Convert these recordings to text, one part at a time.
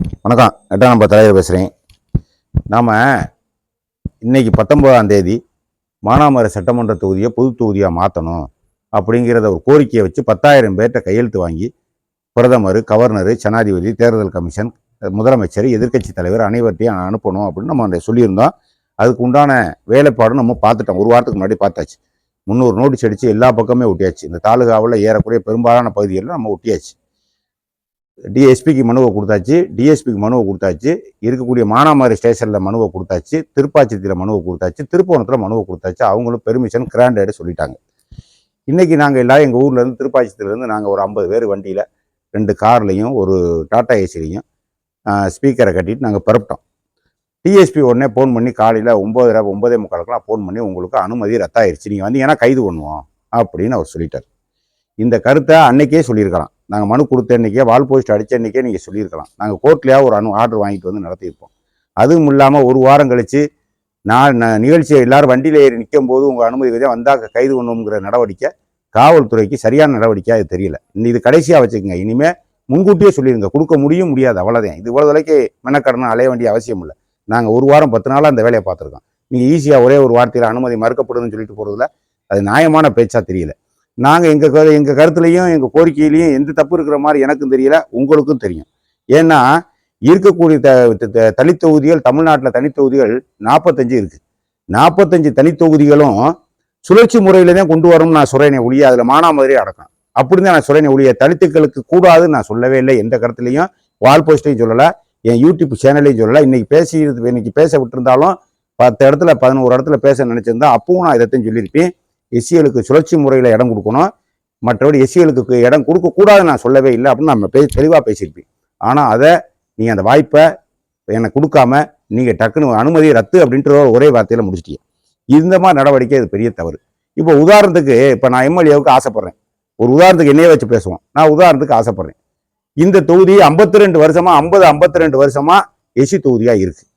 வணக்கம். எட்டாம் நம்பர் தலைவர் பேசுகிறேன் நாம் இன்றைக்கி பத்தொன்பதாம் தேதி மானாமரை சட்டமன்ற தொகுதியை பொது தொகுதியாக மாற்றணும் அப்படிங்கிறத ஒரு கோரிக்கையை வச்சு பத்தாயிரம் பேர்கிட்ட கையெழுத்து வாங்கி பிரதமர் கவர்னர் ஜனாதிபதி தேர்தல் கமிஷன் முதலமைச்சர் எதிர்க்கட்சி தலைவர் அனைவர்ட்டையும் அனுப்பணும் அப்படின்னு நம்ம அந்த சொல்லியிருந்தோம். அதுக்கு உண்டான வேலைப்பாடும் நம்ம பார்த்துட்டோம். ஒரு வாரத்துக்கு முன்னாடி பார்த்தாச்சு. முந்நூறு நோட்டீஸ் அடித்து எல்லா பக்கமே ஒட்டியாச்சு. இந்த தாலுகாவில் ஏறக்குறைய பெரும்பாலான பகுதிகளில் நம்ம ஒட்டியாச்சு. டிஎஸ்பிக்கு மனுவை கொடுத்தாச்சு டிஎஸ்பிக்கு மனுவை கொடுத்தாச்சு இருக்கக்கூடிய மானாமாரி ஸ்டேஷனில் மனுவை கொடுத்தாச்சு திருப்பாச்சித்தியில் மனுவை கொடுத்தாச்சு திருப்பவனத்தில் மனுவை கொடுத்தாச்சு அவங்களும் பெர்மிஷன் கிராண்டட் சொல்லிட்டாங்க. இன்றைக்கி நாங்கள் எல்லாம் எங்கள் ஊர்லேருந்து திருப்பாச்சித்திலேருந்து நாங்கள் ஒரு ஐம்பது பேர் வண்டியில் ரெண்டு கார்லேயும் ஒரு டாட்டா ஏசிலையும் ஸ்பீக்கரை கட்டிட்டு நாங்கள் பரப்பிட்டோம் டிஎஸ்பி உடனே ஃபோன் பண்ணி காலையில் ஒம்பதரை ஒம்பதே முக்காலுக்குலாம் ஃபோன் பண்ணி உங்களுக்கு அனுமதி ரத்தாயிருச்சு நீங்கள் வந்தீங்கன்னா கைது பண்ணுவோம் அப்படின்னு அவர் சொல்லிட்டார். இந்த கருத்தை அன்னைக்கே சொல்லியிருக்கலாம். நாங்கள் மனு கொடுத்த அன்றைக்கே வால் போஸ்ட் அடித்த அன்றைக்கே நீங்கள் சொல்லியிருக்கலாம். நாங்கள் கோர்ட்லேயே ஒரு அனு ஆர்டர் வாங்கிட்டு வந்து நடத்தியிருப்போம். அதுவும் இல்லாமல் ஒரு வாரம் கழித்து நான் நிகழ்ச்சியை எல்லாரும் வண்டியில் ஏறி நிற்கும் போது உங்கள் அனுமதி கதையாக வந்தால் கைது பண்ணுங்கிற நடவடிக்கை காவல்துறைக்கு சரியான நடவடிக்கை அது தெரியல. இது கடைசியாக வச்சுக்கோங்க. இனிமேல் முன்கூட்டியே சொல்லிடுங்க கொடுக்க முடியும் முடியாது. அவ்வளோதான் இது இவ்வளோ விலைக்கு மெனக்கடனை அலைய வேண்டிய அவசியம் இல்லை. நாங்கள் ஒரு வாரம் பத்து நாளாக அந்த வேலையை பார்த்துருக்கோம். நீங்கள் ஈஸியாக ஒரே ஒரு வார்த்தையில் அனுமதி மறுக்கப்படுதுன்னு சொல்லிட்டு போகிறதுல அது நியாயமான பேச்சாக தெரியல. நாங்கள் எங்கள் கரு எங்கள் கருத்துலையும் எங்கள் கோரிக்கையிலையும் எந்த தப்பு இருக்கிற மாதிரி எனக்கும் தெரியல உங்களுக்கும் தெரியும். ஏன்னா இருக்கக்கூடிய த த- தனித்தொகுதிகள் தமிழ்நாட்டில் தனித்தொகுதிகள் நாற்பத்தஞ்சு இருக்குது நாற்பத்தஞ்சு தனித்தொகுதிகளும் சுழற்சி முறையில் தான் கொண்டு வரணும்னு நான் சொல்கிறேனே ஒழிய அதில் மானாமதுரை அடக்கம். அப்படி தான் நான் சொல்கிறேனே ஒழிய தலித்துக்களுக்கு கூடாதுன்னு நான் சொல்லவே இல்லை எந்த கருத்துலையும் வால் போஸ்ட்டையும் சொல்லலை என் யூடியூப் சேனலையும் சொல்லலை. இன்னைக்கு பேசி இன்னைக்கு பேச விட்டுருந்தாலும் பத்து இடத்துல பதினோரு இடத்துல பேச நினச்சிருந்தா அப்பவும் நான் இதைத்தையும் சொல்லியிருப்பேன். எஸ்சிகளுக்கு சுழற்சி முறையில் இடம் கொடுக்கணும். மற்றபடி எஸ்சிகளுக்கு இடம் கொடுக்கக்கூடாதுன்னு நான் சொல்லவே இல்லை அப்படின்னு நம்ம பே தெளிவாக பேசியிருப்பேன். ஆனால் அதை நீங்கள் அந்த வாய்ப்பை எனக்கு கொடுக்காம நீங்கள் டக்குன்னு அனுமதி ரத்து அப்படின்ற ஒரு ஒரே வார்த்தையில் முடிச்சிட்டீங்க இந்த மாதிரி நடவடிக்கை இது பெரிய தவறு. இப்போ உதாரணத்துக்கு இப்போ நான் எம்எல்ஏவுக்கு ஆசைப்பட்றேன். ஒரு உதாரணத்துக்கு என்னையே வச்சு பேசுவோம். நான் உதாரணத்துக்கு ஆசைப்பட்றேன். இந்த தொகுதி 52 ரெண்டு வருஷமாக ஐம்பது 52 ரெண்டு வருஷமாக எஸ்சி தொகுதியாக இருக்குது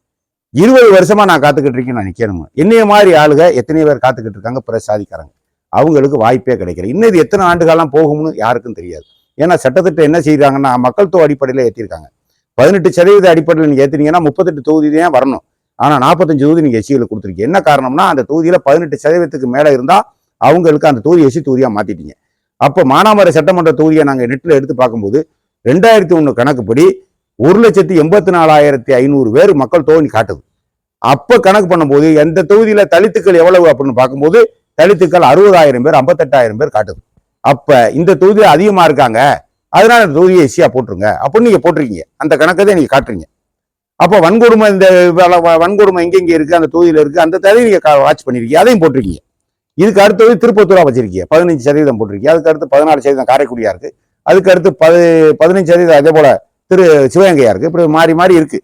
இருபது வருஷமா நான் காத்துக்கிட்டு இருக்கேன் நான் நிக்கணும் என்னைய மாதிரி ஆளுக எத்தனை பேர் காத்துக்கிட்டு இருக்காங்க பிற சாதிக்காரங்க. அவங்களுக்கு வாய்ப்பே கிடைக்கல. இன்னும் இது எத்தனை ஆண்டுகாலம் போகும்னு யாருக்கும் தெரியாது. ஏன்னா சட்டத்திட்டம் என்ன செய்யறாங்கன்னா மக்கள் தொகை அடிப்படையில் ஏற்றிருக்காங்க பதினெட்டு சதவீத அடிப்படையில் நீங்கள் ஏற்றுனீங்கன்னா முப்பத்தெட்டு தொகுதி தான் வரணும். ஆனால் நாற்பத்தஞ்சு தொகுதி நீங்கள் எஸ்சியில் கொடுத்துருக்கீங்க. என்ன காரணம்னா அந்த தொகுதியில் பதினெட்டு சதவீதத்துக்கு மேலே இருந்தால் அவங்களுக்கு அந்த தொகுதி எஸ்சி தொகுதியாக மாற்றிட்டீங்க அப்போ மானாமரை சட்டமன்ற தொகுதியை நாங்கள் நெட்டில் எடுத்து பார்க்கும்போது ரெண்டாயிரத்தி ஒன்று கணக்குப்படி ஒரு லட்சத்தி எண்பத்தி நாலாயிரத்தி ஐநூறு பேர் மக்கள் தொகை காட்டுது. அப்போ கணக்கு பண்ணும்போது எந்த தொகுதியில் தலித்துக்கள் எவ்வளவு அப்படின்னு பார்க்கும்போது தலித்துக்கள் அறுபதாயிரம் பேர் ஐம்பத்தெட்டாயிரம் பேர் காட்டுது. அப்போ இந்த தொகுதியில் அதிகமாக இருக்காங்க. அதனால இந்த தொகுதியை எஸ்சியா போட்டுருங்க. அப்படின்னு நீங்கள் போட்டிருக்கீங்க. அந்த கணக்கை தான் நீங்கள் காட்டுறீங்க. அப்போ வன்கொடுமை இந்த வன்கொடுமை எங்கெங்கே இருக்குது அந்த தொகுதியில் இருக்குது அந்த தகுதி நீங்கள் வாட்ச் பண்ணியிருக்கீங்க அதையும் போட்டிருக்கீங்க. இதுக்கு அடுத்தது திருப்பத்தூரா வச்சிருக்கீங்க. பதினஞ்சு சதவீதம் போட்டிருக்கீங்க. அதுக்கு அடுத்து பதினாலு சதவீதம் காரைக்குடியா இருக்கு. அதுக்கு அடுத்து பது பதினஞ்சு சதவீதம் அதே போல திரு சிவகங்கையாருக்கு இப்படி மாறி மாறி இருக்கு.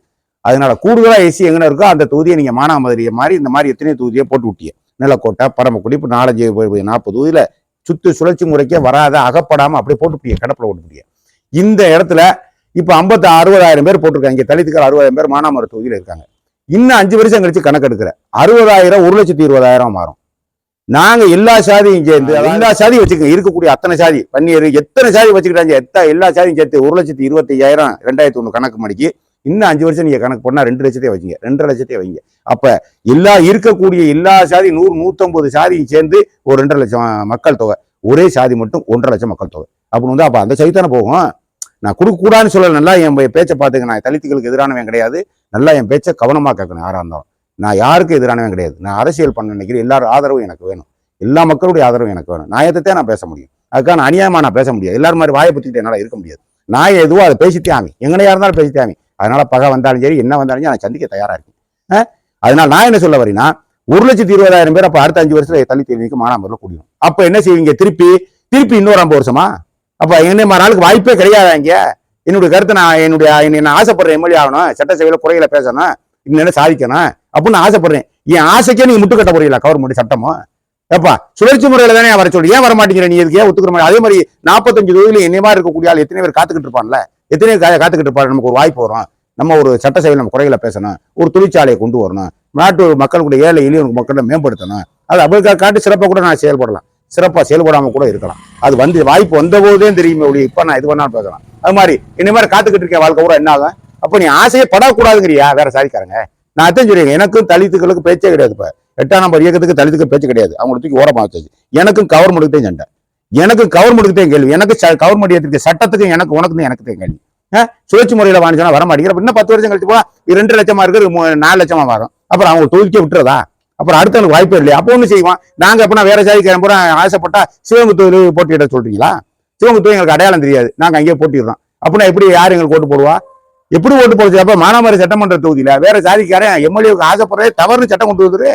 அதனால கூடுதலாக எஸ்சி எங்கன இருக்கோ அந்த தொகுதியை நீங்கள் மானாமதுரையை மாதிரி இந்த மாதிரி எத்தனையோ தொகுதியை போட்டு விட்டீங்க. நிலக்கோட்டை பரமக்குடி இப்போ நாலஞ்சு நாற்பது தொகுதியில் சுத்து சுழற்சி முறைக்கே வராத அகப்படாமல் அப்படியே போட்டுப்பிடிய கடப்பில் போட்டுப்பிடிய இந்த இடத்துல இப்போ ஐம்பத்தி அறுபதாயிரம் பேர் போட்டிருக்காங்க. இங்கே தலித்துக்கள் அறுபதாயிரம் பேர் மானாமர தொகுதியில் இருக்காங்க. இன்னும் அஞ்சு வருஷம் கழிச்சு கணக்கு எடுக்கிற அறுபதாயிரம் ஒரு லட்சத்தி இருபதாயிரம் மாறும். நாங்க எல்லா சாதியும் சேர்ந்து எல்லா சாதியும் வச்சுக்கோங்க. இருக்கக்கூடிய அத்தனை சாதி பன்னியர் எத்தனை சாதி வச்சுக்கிட்டாங்க? எத்த எல்லா சாதியும் சேர்த்து ஒரு லட்சத்தி இருபத்தி ஐயாயிரம் ரெண்டாயிரத்தி ஒன்று கணக்கு மணிக்கு இன்னும் அஞ்சு வருஷம் நீங்க கணக்கு பண்ணா ரெண்டு லட்சத்தையும் வச்சுங்க. ரெண்டரை லட்சத்தையும் வைங்க. அப்ப எல்லா இருக்கக்கூடிய எல்லா சாதி நூறு நூத்தம்பது சாதியும் சேர்ந்து ஒரு ரெண்டரை லட்சம் மக்கள் தொகை. ஒரே சாதி மட்டும் ஒன்றரை லட்சம் மக்கள் தொகை. அப்படின்னு வந்து அப்ப அந்த சைடு தானே போகும்? நான் கொடுக்கக்கூடாதுன்னு சொல்லல. நல்லா என் பேச்சை பார்த்துங்க. நான் தலித்துகளுக்கு எதிரானவன் கிடையாது. நல்லா என் பேச்சை கவனமா கேட்கணும் யாரா இருந்தாலும். நான் யாருக்கும் எதிரானவன் கிடையாது. நான் அரசியல் பண்ண நினைக்கிறேன். எல்லாரும் ஆதரவும் எனக்கு வேணும். எல்லா மக்களுடைய ஆதரவும் எனக்கு வேணும். நியாயத்தை நான் பேச முடியும். அதுக்கான நான் அநியாயமா நான் பேச முடியாது. எல்லாரும் மாதிரி வாயை பற்றிட்டு என்னால் இருக்க முடியாது. நான் எதுவோ அதை பேசிட்டே ஆமி எங்கனையா இருந்தாலும் பேசிட்டே ஆமி அதனால பகை வந்தாலும் சரி என்ன வந்தாலும் சரி நான் சந்திக்க தயாரா இருக்கேன். அதனால நான் என்ன சொல்ல வரேன்னா ஒரு லட்சத்தி இருபதாயிரம் பேர் அப்போ அடுத்த அஞ்சு வருஷத்துல தள்ளி எண்ணிக்கை மானாமரில் கூடியும் அப்போ என்ன செய்வீங்க? திருப்பி திருப்பி இன்னொரு ஐம்பது வருஷமா? அப்போ என்ன மாதிரி நாளுக்கு வாய்ப்பே கிடையாது இங்கே? என்னுடைய கருத்தை நான் என்னுடைய என்ன நான் ஆசைப்படுறேன் எம்எல்ஏ ஆகணும். சட்டசபையில் குறைகளை பேசணும். இன்னும் சாதிக்கணும்? அப்படின்னு ஆசைப்படுறேன். என் ஆசைக்கே நீங்க முட்டுக்கட்ட போறீங்களா? கவர்மெண்ட் சட்டமோ? ஏப்பா சுழற்சி முறையில தானே வர சொல்லி. ஏன் வர மாட்டேங்கிற நீ எதுக்கே ஏன் ஒத்துக்கிற மாதிரி? அதே மாதிரி நாற்பத்தஞ்சு தொகுதியில் என்ன மாதிரி இருக்கக்கூடிய ஆள் எத்தனை பேர் காத்துக்கிட்டு இருப்பான்ல? எத்தனை பேர் காத்துக்கிட்டு இருப்பாரு? நமக்கு ஒரு வாய்ப்பு வரும். நம்ம ஒரு சட்ட சட்டசபையில் நம்ம குறைகளை பேசணும். ஒரு தொழிற்சாலையை கொண்டு வரணும். நாட்டு மக்களுடைய ஏழை எளிய மக்களை மேம்படுத்தணும். அது அவருக்காக காட்டி சிறப்பாக கூட நான் செயல்படலாம். சிறப்பாக செயல்படாம கூட இருக்கலாம். அது வந்து வாய்ப்பு வந்தபோதே தெரியுமே ஒழிய இப்போ நான் இது பண்ணாலும் பேசலாம். அது மாதிரி இந்த மாதிரி காத்துக்கிட்டு இருக்கேன் வாழ்க்கை கூட என்ன ஆகும் அப்ப நீ ஆசையே படக்கூடாதுங்கிறியா வேற சாதிக்காரங்க. நான் அதான் சொல்றேன் எனக்கும் தலித்துக்களுக்கு பேச்சே கிடையாது இப்போ. எட்டாம் நம்பர் இயக்கத்துக்கு தலித்துக்கு பேச்சு கிடையாது. அவங்களை தூக்கி ஓரமாக வச்சாச்சு. எனக்கும் கவர்மெண்ட்டுக்கு சண்டை. எனக்கு கவர்மெண்ட்டுக்கு தான் கேள்வி. எனக்கு கவர்மெண்ட் எடுத்துக்க சட்டத்துக்கும் எனக்கு உனக்கு தான் எனக்கு தான் கேள்வி. ஆ? சுழற்சி முறையில வாங்கிச்சோன்னா வர மாட்டேங்கிற. இன்னும் பத்து வருஷம் கழிச்சு போனால் ரெண்டு லட்சமா இருக்கு மூ- நாலு லட்சமா வரும் அப்புறம் அவங்க தொழிற்கே விட்டுறதா? அப்புறம் அடுத்தவனுக்கு வாய்ப்பே இல்லையா? அப்போ ஒன்று செய்வான். நாங்கள் எப்படின்னா வேற சாதி பூரா ஆசைப்பட்டா சிவமுத்தூர் போட்டியிட சொல்றீங்களா? சிவமுத்தூர் எங்களுக்கு அடையாளம் தெரியாது. நாங்க அங்கேயே போட்டிடுறோம். அப்படின்னா எப்படி யார் எங்களுக்கு ஓட்டு போடுவா? எப்படி ஓட்டு போடுச்சு? அப்ப மானாமரி சட்டமன்ற தொகுதியில வேற சாதிக்காரன் எம்எல்ஏவுக்கு ஆசைப்படுறதே தவறு சட்டம் கொண்டு வந்துரு.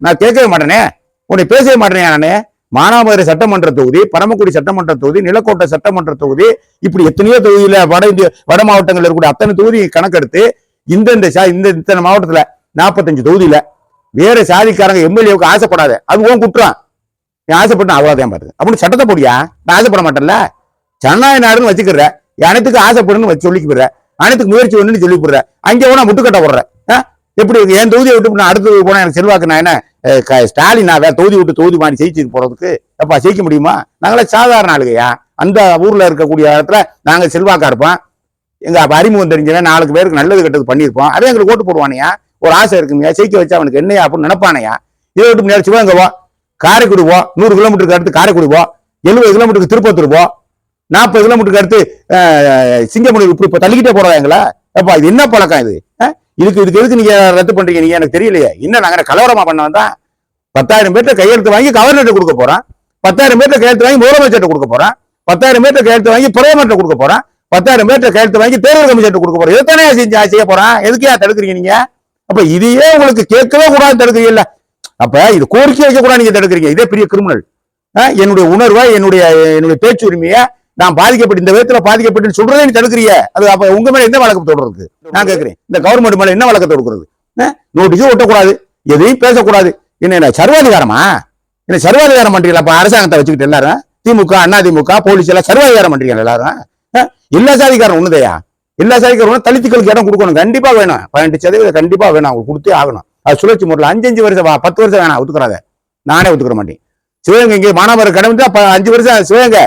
நான் கேட்கவே மாட்டேனே. உன்னை பேசவே மாட்டேனே நானு. மானாமதுரை சட்டமன்ற தொகுதி பரமக்குடி சட்டமன்ற தொகுதி நிலக்கோட்டை சட்டமன்ற தொகுதி இப்படி எத்தனையோ தொகுதியில வட இந்திய வட மாவட்டங்கள்ல இருக்கக்கூடிய அத்தனை தொகுதி கணக்கெடுத்து இந்தந்த சா- இந்த இத்தனை மாவட்டத்துல நாற்பத்தஞ்சு தொகுதியில வேற சாதிக்காரங்க எம்எல்ஏவுக்கு ஆசைப்படாத. அது உன் குற்றம். நீ ஆசைப்பட்டு அவ்வளோதான் பாருங்க அப்படின்னு சட்டத்தை போடியா நான் ஆசைப்பட மாட்டேன்ல. ஜனநாயக நாடுன்னு வச்சுக்கிற. அனைத்துக்கு ஆசைப்படுன்னு வச்சு சொல்லிக்கிற அனைத்துக்கு முயற்சி ஒன்றுன்னு சொல்லி போடுற அங்கே போனால் முட்டுக்கட்ட போடுற. எப்படி என் தொகுதியை விட்டு நான் அடுத்து போனால் எனக்கு செல்வாக்கு நான் என்ன? ஸ்டாலின் நான் வேற தொகுதி விட்டு தொகுதி மாறி ஜெயிச்சு போகிறதுக்கு எப்பா ஜெயிக்க முடியுமா? நாங்களே சாதாரண ஆளுகையா அந்த ஊரில் இருக்கக்கூடிய இடத்துல நாங்கள் செல்வாக்கா இருப்போம். எங்கள் அப்போ அறிமுகம் தெரிஞ்சவன் நாலு பேருக்கு நல்லது கெட்டது பண்ணியிருப்போம். அதே எங்களுக்கு ஓட்டு போடுவானையா ஒரு ஆசை இருக்குமையா ஜெயிக்க வச்சா அவனுக்கு என்னையா அப்படின்னு நினைப்பானையா இதை விட்டு முன்னாடி சிவகங்கை போ காரைக்குடி போ நூறு கிலோமீட்டருக்கு அடுத்து காரைக்குடி போ எழுபது கிலோமீட்டருக்கு திருப்பத்தூர் போ நாற்பது கிலோமீட்டருக்கு அடுத்து அஹ், இப்படி இப்போ தள்ளிக்கிட்டே போறதா எங்களா. அப்பா இது என்ன பழக்கம் இது? இதுக்கு இதுக்கு எதுக்கு நீங்க ரத்து பண்றீங்க? நீங்க எனக்கு தெரியலையே. என்ன நாங்க கலவரமாக கலவரமா பண்ண வந்தா பத்தாயிரம் பேர்ட்ட கையெழுத்து வாங்கி கவர்னர்ட்ட கொடுக்க போகிறோம் பத்தாயிரம் பேர்ட்ட கையெழுத்து வாங்கி முதலமைச்சர்ட்ட கொடுக்க போறோம். பத்தாயிரம் பேர்ட்ட கையெழுத்து வாங்கி பிரதமர்ட்ட கொடுக்க போறான் பத்தாயிரம் பேர்ட்ட கையெழுத்து வாங்கி தேர்தல் கமிஷன் கொடுக்க போறோம். எத்தனை செஞ்சு செய்ய போறான் எதுக்கையா தடுக்கிறீங்க நீங்க? அப்ப இதையே உங்களுக்கு கேட்கவே கூடாது தடுக்கிறீங்கல்ல. அப்ப இது கோரிக்கை வைக்க கூட நீங்க தடுக்கிறீங்க. இதே பெரிய கிரிமினல் என்னுடைய உணர்வை என்னுடைய என்னுடைய பேச்சு உரிமையை நான் பாதிக்கப்பட்டு இந்த விதத்துல பாதிக்கப்பட்டு சொல்றதே நீ தடுக்கிறிய. அது அப்ப உங்க மேல என்ன வழக்கு தொடர்றது நான் கேட்கிறேன். இந்த கவர்மெண்ட் மேல என்ன வழக்கத்தை கொடுக்குறது நோட்டீஸும் ஒட்டக்கூடாது. எதையும் பேசக்கூடாது. என்ன என்ன சர்வாதிகாரமா? என்ன சர்வாதிகாரம் பண்றீங்களா? அப்ப அரசாங்கத்தை வச்சுக்கிட்டு எல்லாரும். திமுக அண்ணா திமுக போலீஸ் எல்லாம் சர்வாதிகாரம் பண்றீங்க எல்லாரும்? எல்லா சாதிக்காரன் ஒண்ணுதையா? எல்லா சாதிக்காரனும் தலித்துக்களுக்கு இடம் கொடுக்கணும். கண்டிப்பா வேணும். பதினெட்டு சதவீதம் கண்டிப்பா வேணும். அவங்க கொடுத்தே ஆகணும். அது சுழற்சி முறையில் அஞ்சு அஞ்சு வருஷம் பத்து வருஷம் வேணாம். ஒத்துக்கிறாத. நானே ஒத்துக்கிற மாட்டேன். சிவகங்கை இங்கே மானாமரம் கடந்து அஞ்சு வருஷம் சிவகங்கை.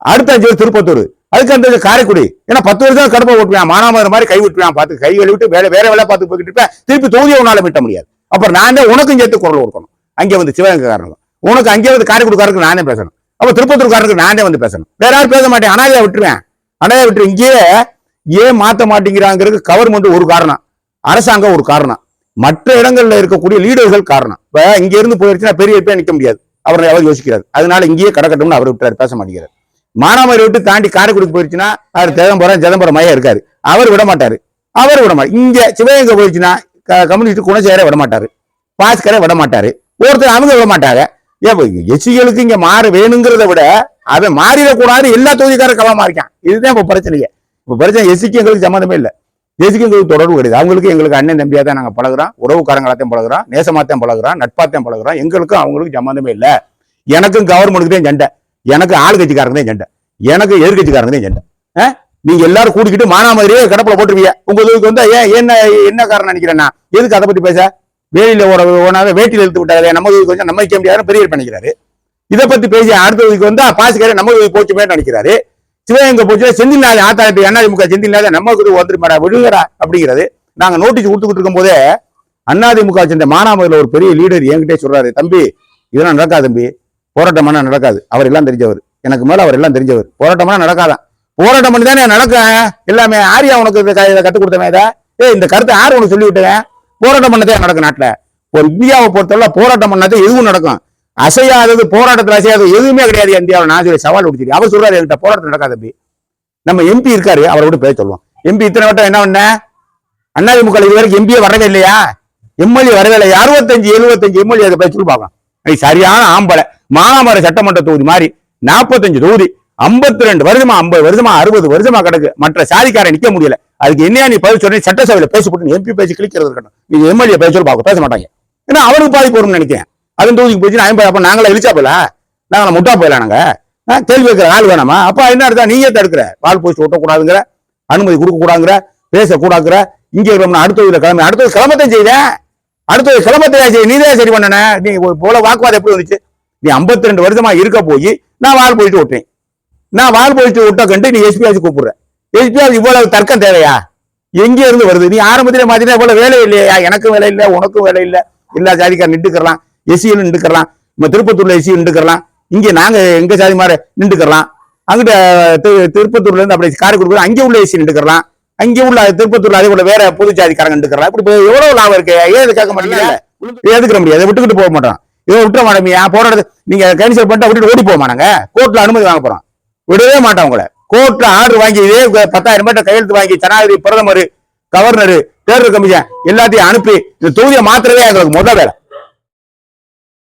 அடுத்த அஞ்சு திருப்பத்தூர். அதுக்கு அந்த காரைக்குடி. ஏன்னா பத்து வருஷம் கடுப்பை ஓட்டுவேன். மானாமதுரை மாதிரி கை விட்டுவேன் பார்த்து கை விட்டு வேற வேற வேலை பார்த்து போய்கிட்டு இருப்பேன். திருப்பி தொகுதியை உன்னால மீட்ட முடியாது. அப்புறம் நானே உனக்கும் சேர்த்து குரல் கொடுக்கணும். அங்கே வந்து சிவகங்கைக்காரங்க. உனக்கு அங்கே வந்து காரைக்குடிக்காரருக்கு நானே பேசணும். அப்போ திருப்பத்தூர்காரருக்கு நானே வந்து பேசணும். வேற யாரும் பேச மாட்டேன். அனாதையா விட்டுருவேன். அனாதையா விட்டு இங்கேயே ஏன் மாத்த மாட்டேங்கிறாங்கிறது கவர்மெண்ட் ஒரு காரணம். அரசாங்கம் ஒரு காரணம். மற்ற இடங்கள்ல இருக்கக்கூடிய லீடர்கள் காரணம். இப்போ இங்க இருந்து போயிருச்சுன்னா பெரிய பேர் முடியாது. அவர் அவர் யோசிக்கிறார். அதனால இங்கேயே கடக்கட்டும்னு அவர் விட்டார் பேச மாட்டேங்கிறார். மானாமரி விட்டு தாண்டி காரைக்குடிக்கு போயிருச்சுன்னா அவர் தேதம்பரம் ஜெதம்பரம் மையம் இருக்காரு அவர் விட மாட்டாரு. அவர் விட மாட்டார். இங்க சிவகங்கை போயிருச்சுன்னா கம்யூனிஸ்ட் குணசேகரை விட மாட்டாரு. பாஸ்கரை விட மாட்டாரு. ஒருத்தர் அவங்க விட மாட்டாங்க. ஏன் எச்சிகளுக்கு இங்க மாறு வேணுங்கிறத விட அவன் மாறிடக்கூடாது எல்லா தொகுதிக்காரரும் கவனமா இருக்கான். இதுதான் இப்ப பிரச்சனையே. இப்ப பிரச்சனை எசிக்கு எங்களுக்கு சம்மந்தமே இல்லை. எசிக்கு எங்களுக்கு தொடர்பு கிடையாது. அவங்களுக்கு எங்களுக்கு அண்ணன் தம்பியா தான் நாங்க பழகுறோம். உறவுக்காரங்களாத்தையும் பழகுறோம். நேசமாத்தையும் பழகுறோம். நட்பாத்தையும் பழகுறோம். எங்களுக்கும் அவங்களுக்கும் சம்மந்தமே இல்லை. எனக்கும் கவர்மெண்ட்டுக்கு தான் சண்டை. எனக்கு ஆளுகட்சிக்காரங்க தான் சண்டை. எனக்கு எதிர்கட்சிக்காரங்க தான் சண்டை. நீங்க எல்லாரும் கூடிக்கிட்டு மானாமதுரையே கடப்புல போட்டுருவீங்க உங்க இதுக்கு வந்து ஏன் என்ன என்ன காரணம் நினைக்கிறேன்னா எதுக்கு அதை பத்தி பேச? வேலியில ஓட ஓனாவே வேட்டியில் இழுத்து விட்டாரு நம்ம இதுக்கு கொஞ்சம் நம்ம வைக்க முடியாது பெரிய பண்ணிக்கிறாரு. இதை பத்தி பேசி அடுத்த வந்து வந்தா பாசிக்கார நம்ம இதுக்கு போச்சுமே நினைக்கிறாரு. சிவகங்கை போச்சு செந்தில்நாத ஆத்தாட்டி அண்ணாதிமுக செந்தில்நாத நம்ம இது வந்துருமாடா விடுங்கடா அப்படிங்கிறது நாங்க நோட்டீஸ் கொடுத்துக்கிட்டு இருக்கும் போதே அண்ணாதிமுக சேர்ந்த மானாமதுல ஒரு பெரிய லீடர் என்கிட்டே சொல்றாரு தம்பி இதெல்லாம் நடக்காது தம்பி. போராட்டம் நடக்காது. அவர் எல்லாம் தெரிஞ்சவர். எனக்கு மேலே அவர் எல்லாம் தெரிஞ்சவர். போராட்டம்னா நடக்காதான். போராட்டம் பண்ணி தானே நடக்கும் எல்லாமே ஆரியா உனக்கு இதை கற்றுக் இதை கொடுத்தவன் இதை? ஏ இந்த கருத்தை யார் உனக்கு சொல்லிவிட்டேன் போராட்டம் பண்ணதே நடக்கும் நாட்டில். ஒரு இந்தியாவை பொறுத்தவரை போராட்டம் பண்ணதே எதுவும் நடக்கும். அசையாதது போராட்டத்தில் அசையாதது எதுவுமே கிடையாது இந்தியாவில். நான் சொல்லி சவால் விடுச்சிரு அவர் சொல்றாரு என்கிட்ட போராட்டம் நடக்காது அப்படி. நம்ம எம்பி இருக்காரு அவரை விட்டு பேச சொல்லுவோம். எம்பி இத்தனை வட்டம் என்ன பண்ண? அண்ணாதிமுக இது வரைக்கும் எம்பியே வரவே இல்லையா? எம்எல்ஏ வரவே இல்லை அறுபத்தஞ்சு எழுபத்தஞ்சு எம்எல்ஏ அதை பேச்சு பார்க்கலாம் சரியான ஆம்பளை. மானாமர சட்டமன்ற தொகுதி மாதிரி நாற்பத்தஞ்சு தொகுதி ஐம்பத்தி ரெண்டு வருஷமா ஐம்பது வருஷமா அறுபது வருஷமா கிடக்கு. மற்ற சாதிக்காரன் நிக்க முடியல. அதுக்கு என்னையா நீ பதில் சொல்ற சட்டசபையில பேசப்பட்டு எம்பி பேசி கிளிக்கிறது இருக்கட்டும் நீ எம்எல்ஏ பேச சொல்லி பார்க்க பேச மாட்டாங்க. ஏன்னா அவனுக்கு பாதிப்பு வரும்னு நினைக்கிறேன். அதன் தொகுதிக்கு போச்சு ஐம்பது அப்ப நாங்களா இழிச்சா போல நாங்களா முட்டா போயிடலாம் நாங்க? ஆ, கேள்வி வைக்கிற ஆள் வேணாமா? அப்ப என்ன அர்த்தம்? நீயே தடுக்கிற? பால் போஸ்ட் ஓட்டக்கூடாதுங்கிற அனுமதி கொடுக்க கூடாதுங்கிற பேசக்கூடாதுங்கிற. இங்கே இருக்கோம்னா அடுத்த இதுல கிளம்பி அடுத்தது கிளம்பத்தையும் செய்தேன். அடுத்தது கிளம்பத்தையா செய்ய நீதான் சரி பண்ணன? நீ போல வாக்குவாதம் எப்படி வந்துச்சு? நீ 52 ரெண்டு வருஷமா இருக்க போய் நான் வால் போயிட்டு விட்டேன். நான் வால் போயிட்டு விட்ட கண்டு நீ எஸ்பி ஆச்சு கூப்பிடுற. எஸ்பி ஆச்சு இவ்வளவு தர்க்கம் தேவையா? எங்க இருந்து வருது? நீ ஆரம்பத்திலே மாத்தினா போல வேலை இல்லையா? எனக்கும் வேலை இல்லை உனக்கும் வேலை இல்லை. எல்லா ஜாதிக்கார நின்றுக்கலாம் எஸ்சியில் நின்றுக்கலாம் நம்ம திருப்பத்தூர்ல எஸ்சி நின்றுக்கலாம் இங்க நாங்க எங்க ஜாதி மாதிரி நின்றுக்கலாம் அங்கிட்ட திரு- திருப்பத்தூர்ல இருந்து அப்படி காரைக்குடி அங்கே உள்ள எஸ்சி நின்றுக்கலாம் அங்கே உள்ள திருப்பத்தூர்ல அதே போல வேற பொது ஜாதிக்காரங்க நின்றுக்கலாம் இப்படி இப்ப எவ்வளவு லாபம் இருக்கு? ஏன் கேட்க மாட்டீங்க ஏதுக்கிற முடியாது? விட்டுக்கிட்டு போக மாட்டோம். இதை விட்டுற ஏன் போராடுறது நீங்க கேன்சல் பண்ணிட்டு விட்டுட்டு ஓடி போக மாட்டாங்க கோர்ட்ல அனுமதி வாங்க போறோம். விடவே மாட்டோம் உங்களை. கோர்ட்ல ஆர்டர் வாங்கி இதே பத்தாயிரம் பேர்ட்ட கையெழுத்து வாங்கி ஜனாதிபதி பிரதமர் கவர்னர் தேர்தல் கமிஷன் எல்லாத்தையும் அனுப்பி இந்த தொகுதியை மாத்திரவே எங்களுக்கு முதல் வேலை.